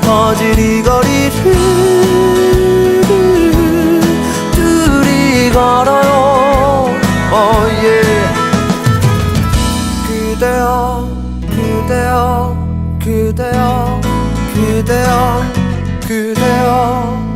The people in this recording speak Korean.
퍼질 이 거리를 둘이 걸어요 oh yeah. 그대여 그대여 그대여 그대여 그대여